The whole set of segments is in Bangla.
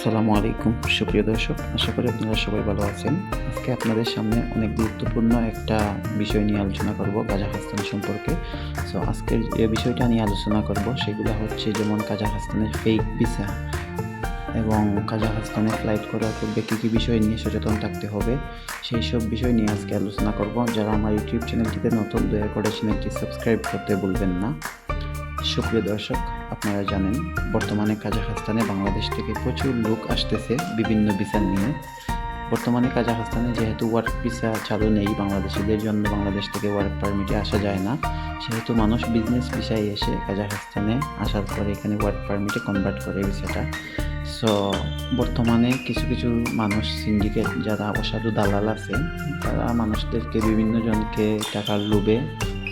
আসসালামু আলাইকুম। সুপ্রিয় দর্শক, আশা করি আপনারা সবাই ভালো আছেন। আজকে আপনাদের সামনে অনেক গুরুত্বপূর্ণ একটা বিষয় নিয়ে আলোচনা করব, কাজাখস্তান সম্পর্কে। সো আজকের যে বিষয়টা নিয়ে আলোচনা করব, সেগুলো হচ্ছে যেমন কাজাখস্তানের ফেক ভিসা এবং কাজাখস্তানে ফ্লাইট করার পূর্বে কী কী বিষয় নিয়ে সচেতন থাকতে হবে, সেই সব বিষয় নিয়ে আজকে আলোচনা করব। যারা আমার ইউটিউব চ্যানেলটিতে নতুন, দয়া করে চ্যানেলটি সাবস্ক্রাইব করতে ভুলবেন না। সুপ্রিয় দর্শক, আপনারা জানেন, বর্তমানে কাজাখস্তানে বাংলাদেশ থেকে প্রচুর লোক আসতেছে বিভিন্ন ভিসা নিয়ে। বর্তমানে কাজাখস্তানে যেহেতু ওয়ার্ক ভিসা চালু নেই, বাংলাদেশিদের জন্য বাংলাদেশ থেকে ওয়ার্ক পারমিটে আসা যায় না। সেহেতু মানুষ বিজনেস ভিসায় এসে কাজাখস্তানে আসার পরে এখানে ওয়ার্ক পারমিটে কনভার্ট করে ভিসাটা সো বর্তমানে কিছু কিছু মানুষ সিন্ডিকেট যারা অসাধু দালাল আছে, তারা মানুষদেরকে, বিভিন্ন জনকে টাকার লোভে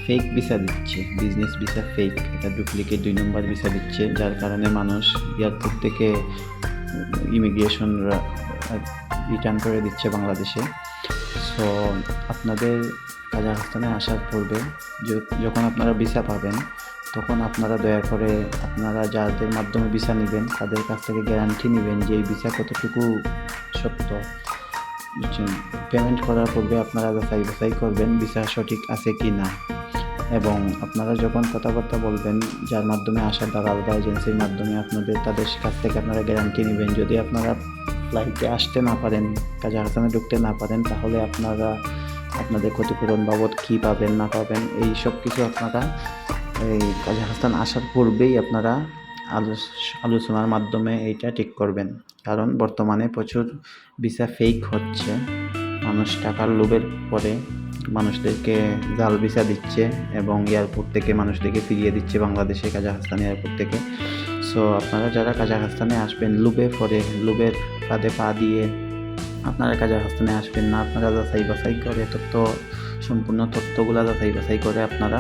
ফেক ভিসা দিচ্ছে বিজনেস ভিসা ফেক এটা ডুপ্লিকেট দুই নম্বর ভিসা দিচ্ছে, যার কারণে মানুষ এয়ারপোর্ট থেকে ইমিগ্রেশন রিটার্ন করে দিচ্ছে বাংলাদেশে। সো আপনাদের কাজাখস্তানে আসার পূর্বে যখন আপনারা ভিসা পাবেন, তখন আপনারা দয়া করে আপনারা যাদের মাধ্যমে ভিসা নেবেন, তাদের কাছ থেকে গ্যারান্টি নেবেন যে এই ভিসা কতটুকু সত্য। পেমেন্ট করার পূর্বে আপনারা যাচাই বাছাই করবেন ভিসা সঠিক আছে কি না এবং আপনারা যখন কথাবার্তা বলবেন, যার মাধ্যমে আসার দালাল বা এজেন্সির মাধ্যমে আপনাদের, তাদের কাছ থেকে আপনারা গ্যারান্টি নেবেন। যদি আপনারা ফ্লাইটে আসতে না পারেন কাজাখস্তানে ঢুকতে না পারেন, তাহলে আপনারা আপনাদের ক্ষতিপূরণ বাবদ কী পাবেন, না পাবেন, এই সব কিছু আপনারা এই কাজাখস্তান আসার পূর্বেই আপনারা আলোচ- আলোচনার মাধ্যমে এইটা ঠিক করবেন। কারণ বর্তমানে প্রচুর ভিসা ফেক হচ্ছে। মানুষ টাকার লোভের পরে মানুষদেরকে জাল ভিসা দিচ্ছে এবং এয়ারপোর্ট থেকে মানুষদেরকে ফিরিয়ে দিচ্ছে বাংলাদেশে কাজাখস্তান এয়ারপোর্ট থেকে। সো আপনারা যারা কাজাখস্তানে আসবেন লুবে পরে লুবের ফাঁদে পা দিয়ে আপনারা কাজাখস্তানে আসবেন না। আপনারা যাচাই বাছাই করে তথ্য, সম্পূর্ণ তথ্যগুলো যাচাই বাছাই করে আপনারা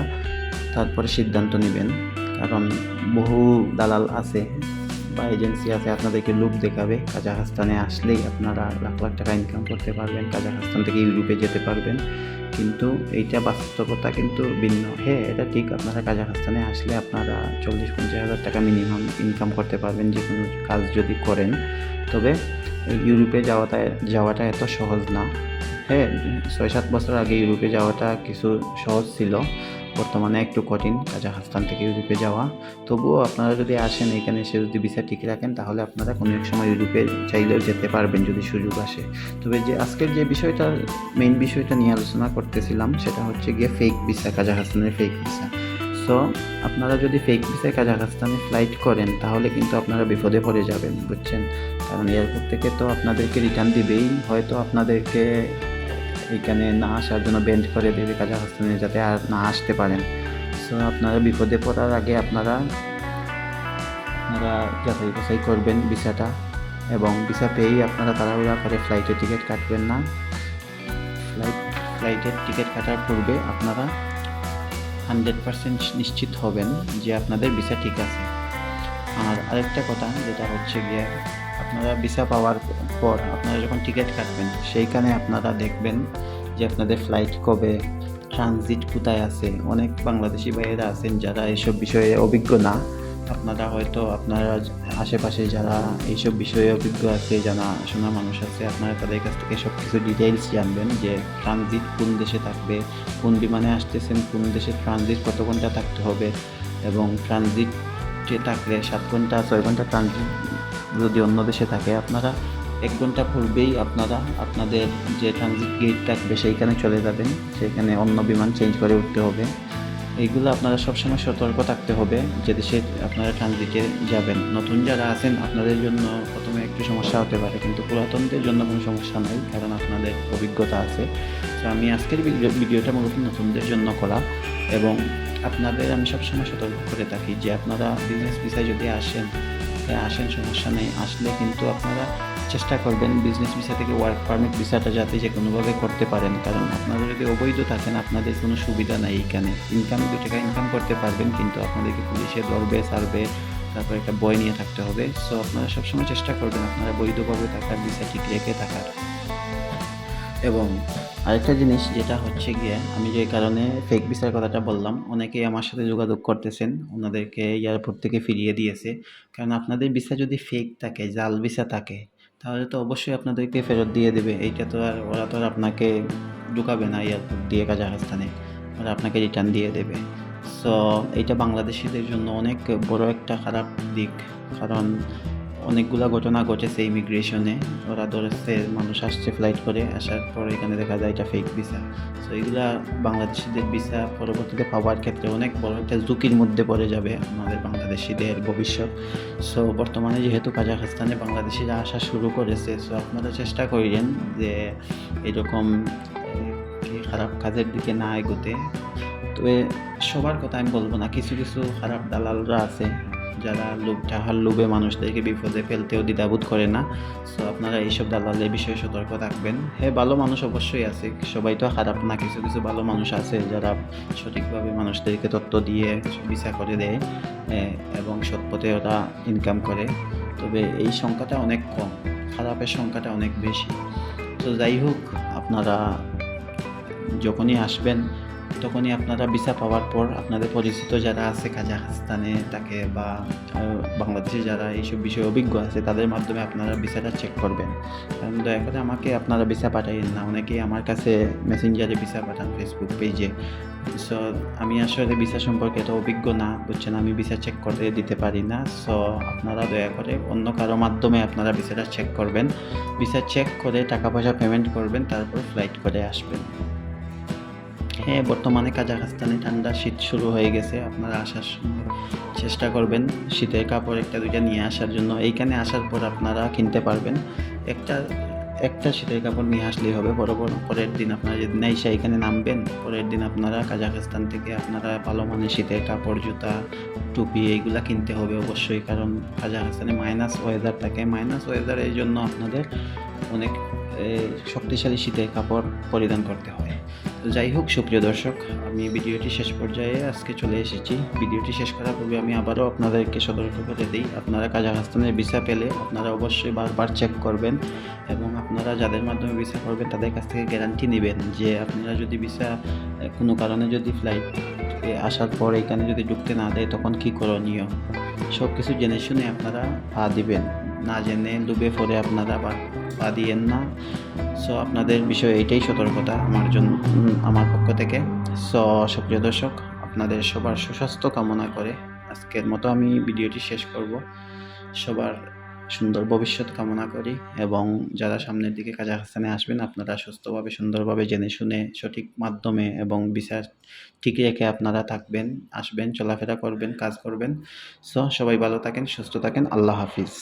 তারপরে সিদ্ধান্ত নেবেন। কারণ বহু দালাল আছে বা এজেন্সি আছে, আপনাদেরকে লুক দেখাবে। কাজাখস্তানে আসলেই আপনারা লাখ লাখ টাকা ইনকাম করতে পারবেন, কাজাখস্তান থেকে ইউরোপে যেতে পারবেন। কিন্তু এইটা বাস্তবতা কিন্তু ভিন্ন। হ্যাঁ এটা ঠিক, আপনারা কাজাখস্তানে আসলে আপনারা চল্লিশ পঞ্চাশ হাজার টাকা মিনিমাম ইনকাম করতে পারবেন, যে কোনো কাজ যদি করেন। তবে ইউরোপে যাওয়াটা যাওয়াটা এত সহজ না। হ্যাঁ ছয় সাত বছর আগে ইউরোপে যাওয়াটা কিছু সহজ ছিল। বর্তমানে একটু কঠিন কাজাখস্তান থেকে ইউরোপে যাওয়া। তবুও আপনারা যদি আসেন এখানে, এসে যদি ভিসা ঠিক রাখেন, তাহলে আপনারা কোনো এক সময় ইউরোপে চাইলেও যেতে পারবেন যদি সুযোগ আসে। তবে যে আজকের যে বিষয়টা মেইন বিষয়টা নিয়ে আলোচনা করতেছিলাম, সেটা হচ্ছে গিয়ে ফেক ভিসা কাজাখস্তানের ফেক ভিসা সো আপনারা যদি ফেক ভিসায় কাজাখস্তানে ফ্লাইট করেন, তাহলে কিন্তু আপনারা বিপদে পড়ে যাবেন, বুঝছেন? কারণ এয়ারপোর্ট থেকে তো আপনাদেরকে রিটার্ন দিবেই। হয়তো আপনাদেরকে এখানে না আসার জন্য বেন্ড করে দেবে কাজা কাজাখস্তানে যাতে আর না আসতে পারেন। সো আপনারা বিপদে পড়ার আগে আপনারা আপনারা যাচাই বাছাই করবেন ভিসাটা এবং ভিসা পেয়েই আপনারা তাড়াহুড়া করে ফ্লাইটের টিকিট কাটবেন না। ফ্লাইট ফ্লাইটের টিকিট কাটার পূর্বে আপনারা হান্ড্রেড পারসেন্ট নিশ্চিত হবেন যে আপনাদের ভিসা ঠিক আছে। আর আরেকটা কথা, যেটা হচ্ছে গিয়ে, আপনারা ভিসা পাওয়ার পর আপনারা যখন টিকিট কাটবেন, সেইখানে আপনারা দেখবেন যে আপনাদের ফ্লাইট কবে ট্রানজিট কোথায় আছে। অনেক বাংলাদেশি ভাইয়েরা আছেন যারা এইসব বিষয়ে অভিজ্ঞ না। আপনারা হয়তো আপনারা আশেপাশে যারা এইসব বিষয়ে অভিজ্ঞ আছে জানা শোনা মানুষ আছে, আপনারা তাদের কাছ থেকে সব কিছু ডিটেইলস জানবেন যে ট্রানজিট কোন দেশে থাকবে, কোন বিমানে আসতেছেন, কোন দেশে ট্রানজিট কত ঘণ্টা থাকতে হবে এবং ট্রানজিটে থাকলে সাত ঘণ্টা, ছয় ঘণ্টা ট্রানজিট যদি অন্য দেশে থাকে, আপনারা এক ঘণ্টা পূর্বেই আপনারা আপনাদের যে ট্রানজিট গেট থাকবে সেইখানে চলে যাবেন। সেখানে অন্য বিমান চেঞ্জ করে উঠতে হবে। এইগুলো আপনারা সবসময় সতর্ক থাকতে হবে যে দেশে আপনারা ট্রানজিটে যাবেন। নতুন যারা আছেন, আপনাদের জন্য প্রথমে একটু সমস্যা হতে পারে, কিন্তু পুরাতনদের জন্য কোনো সমস্যা নাই, কারণ আপনাদের অভিজ্ঞতা আছে। তো আমি আজকের ভিডিও- ভিডিওটা মূলত নতুনদের জন্য করা এবং আপনাদের আমি সবসময় সতর্ক করে থাকি যে আপনারা বিজনেস ভিসায় যদি আসেন আসেন সমস্যা নেই। আসলে কিন্তু আপনারা চেষ্টা করবেন বিজনেস ভিসা থেকে ওয়ার্ক পারমিট ভিসাটা যাতে যে কোনোভাবে করতে পারেন। কারণ আপনারা যদি অবৈধ থাকেন, আপনাদের কোনো সুবিধা নাই এখানে। ইনকাম দু টাকা ইনকাম করতে পারবেন, কিন্তু আপনাদেরকে পুলিশে ধরবে, সারবে, তারপর একটা বই নিয়ে থাকতে হবে। সো আপনারা সবসময় চেষ্টা করবেন আপনারা বৈধভাবে থাকার ভিসা ঠিক রেখে থাকার। এবং আরেকটা জিনিস যেটা হচ্ছে গিয়ে, আমি যে কারণে ফেক ভিসার কথাটা বললাম, অনেকেই আমার সাথে যোগাযোগ করতেছেন, ওনাদেরকে এয়ারপোর্ট থেকে ফিরিয়ে দিয়েছে। কারণ আপনাদের ভিসা যদি ফেক থাকে, জাল ভিসা থাকে তাহলে তো অবশ্যই আপনাদেরকে ফেরত দিয়ে দেবে। এইটা তো আর ওরা তো আর আপনাকে ঢুকাবে না এয়ারপোর্ট দিয়ে কাজাখস্তানে ওরা আপনাকে রিটার্ন দিয়ে দেবে। সো এইটা বাংলাদেশিদের জন্য অনেক বড় একটা খারাপ দিক। কারণ অনেকগুলা ঘটনা ঘটেছে ইমিগ্রেশনে ওরা ধরেছে মানুষ আসছে ফ্লাইট করে, আসার পর এখানে দেখা যায় এটা ফেক ভিসা সো এগুলা বাংলাদেশিদের ভিসা পরবর্তীতে পাওয়ার ক্ষেত্রে অনেক বড় একটা ঝুঁকির মধ্যে পড়ে যাবে আমাদের বাংলাদেশিদের ভবিষ্যৎ। সো বর্তমানে যেহেতু কাজাখস্তানে বাংলাদেশিরা আসা শুরু করেছে সো আপনারা চেষ্টা করিলেন যে এরকম খারাপ কাজের দিকে না এগোতে। তবে সবার কথা আমি বলব না, কিছু কিছু খারাপ দালালরা আছে। যারা লোভ টাকার লোভে মানুষদেরকে বিপদে ফেলতেও দ্বিধাবোধ করে না। সো আপনারা এইসব দালালের বিষয়ে সতর্ক থাকবেন। হ্যাঁ ভালো মানুষ অবশ্যই আছে। সবাই তো খারাপ না, কিছু কিছু ভালো মানুষ আছে যারা সঠিকভাবে মানুষদেরকে তথ্য দিয়ে বিচার করে দেয় এবং সৎপথে ওরা ইনকাম করে। তবে এই সংখ্যাটা অনেক কম, খারাপের সংখ্যাটা অনেক বেশি। তো যাই হোক, আপনারা যখনই আসবেন তখনই আপনারা ভিসা পাওয়ার পর আপনাদের পরিচিত যারা আছে কাজাখস্তানে তাকে বা বাংলাদেশে যারা এইসব বিষয়ে অভিজ্ঞ আছে তাদের মাধ্যমে আপনারা ভিসাটা চেক করবেন। কারণ দয়া করে আমাকে আপনারা ভিসা পাঠাইন না। অনেকেই আমার কাছে মেসেঞ্জারে ভিসা পাঠান ফেসবুক পেজে সো আমি আসলে ভিসা সম্পর্কে এত অভিজ্ঞ না, বুঝছেন? আমি ভিসা চেক করে দিতে পারি না। সো আপনারা দয়া করে অন্য কারও মাধ্যমে আপনারা ভিসাটা চেক করবেন। ভিসা চেক করে টাকা পয়সা পেমেন্ট করবেন, তারপর ফ্লাইট করে আসবেন। হ্যাঁ বর্তমানে কাজাখস্তানে ঠান্ডা শীত শুরু হয়ে গেছে। আপনারা আসার সময় চেষ্টা করবেন শীতের কাপড় একটা দুইটা নিয়ে আসার জন্য। এইখানে আসার পর আপনারা কিনতে পারবেন। একটা একটা শীতের কাপড় নিয়ে আসলেই হবে। বড় বড়, পরের দিন আপনারা যেদিন এসে এখানে নামবেন, পরের দিন আপনারা কাজাখস্তান থেকে আপনারা ভালো মানের শীতের কাপড়, জুতা, টুপি এইগুলা কিনতে হবে অবশ্যই। কারণ কাজাখস্তানে মাইনাস ওয়েদার থাকে। মাইনাস ওয়েদারের জন্য আপনাদের অনেক শক্তিশালী শীতের কাপড় পরিধান করতে হয়। তো যাই হোক, সুপ্রিয় দর্শক, আমি ভিডিওটি শেষ পর্যায়ে আজকে চলে এসেছি। ভিডিওটি শেষ করার পূর্বে আমি আবারও আপনাদেরকে সতর্ক করে দিই, আপনারা কাজাখস্তানের ভিসা পেলে আপনারা অবশ্যই বারবার চেক করবেন এবং আপনারা যাদের মাধ্যমে ভিসা করবেন, তাদের কাছ থেকে গ্যারান্টি নেবেন যে আপনারা যদি ভিসা কোনো কারণে যদি ফ্লাইট আসার পর এখানে যদি ঢুকতে না দেয়, তখন কী করণীয়? সব কিছু জেনে শুনে আপনারা পা দিবেন। না জেনে ডুবে পড়ে আপনারা পা দিয়েন না। সো আপনাদের বিষয়ে এটাই সতর্কতা আমার জন্য আমার পক্ষ থেকে। সো সক্রিয় দর্শক, আপনাদের সবার সুস্বাস্থ্য কামনা করে আজকের মতো আমি ভিডিওটি শেষ করব। সবার সুন্দর ভবিষ্যৎ কামনা করি এবং যারা সামনের দিকে কাজাখস্তানে আসবেন, আপনারা সুস্থভাবে, সুন্দরভাবে জেনে শুনে সঠিক মাধ্যমে এবং বিচার ঠিক রেখে আপনারা থাকবেন, আসবেন, চলাফেরা করবেন, কাজ করবেন। সো সবাই ভালো থাকেন, সুস্থ থাকেন। আল্লাহ হাফিজ।